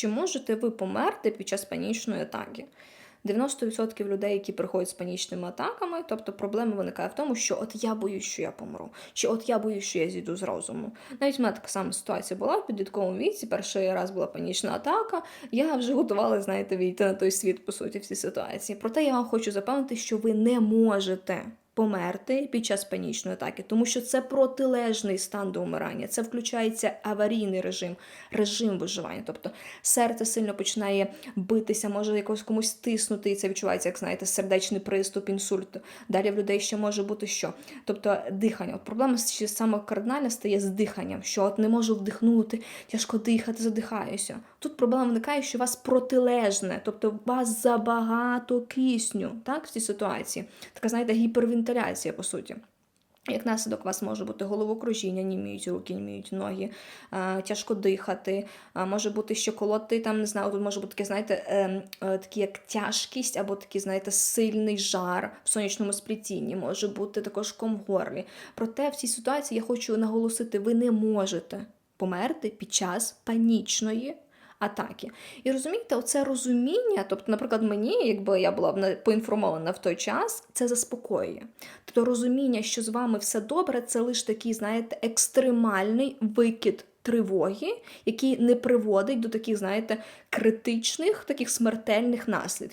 Чи можете ви померти під час панічної атаки? 90% людей, які приходять з панічними атаками, тобто проблема виникає в тому, що от я боюсь, що я помру, чи от я боюсь, що я зійду з розуму. Навіть в мене така сама ситуація була в підлітковому віці. Перший раз була панічна атака. Я вже готувала, знаєте, війти на той світ, по суті, в цій ситуації. Проте я вам хочу запевнити, що ви не можете. Померти під час панічної атаки, тому що це протилежний стан до умирання. Це включається аварійний режим, режим виживання. Тобто серце сильно починає битися, може якось комусь тиснути, і це відчувається, як знаєте, сердечний приступ, інсульт. Далі в людей ще може бути що? Тобто дихання. От проблема саме кардинальна стає з диханням, що от не можу вдихнути, тяжко дихати, задихаюся. Тут проблема виникає, що у вас протилежне, тобто у вас забагато кисню, так, в цій ситуації. Така, знаєте, гіпервентиляція, по суті. Як наслідок у вас може бути головокружіння, німіють руки, німіють ноги, тяжко дихати, може бути ще колоти, там не знаю, тут може бути таке, знаєте, е, е, такі як тяжкість, або такий, знаєте, сильний жар в сонячному сплітінні, може бути також ком горлі. Проте в цій ситуації я хочу наголосити, ви не можете померти під час панічної атаки. І розумієте, оце розуміння, тобто, наприклад, мені, якби я була поінформована в той час, це заспокоює. Тобто розуміння, що з вами все добре, це лише такий, знаєте, екстремальний викид тривоги, який не приводить до таких, знаєте, критичних, таких смертельних наслідків.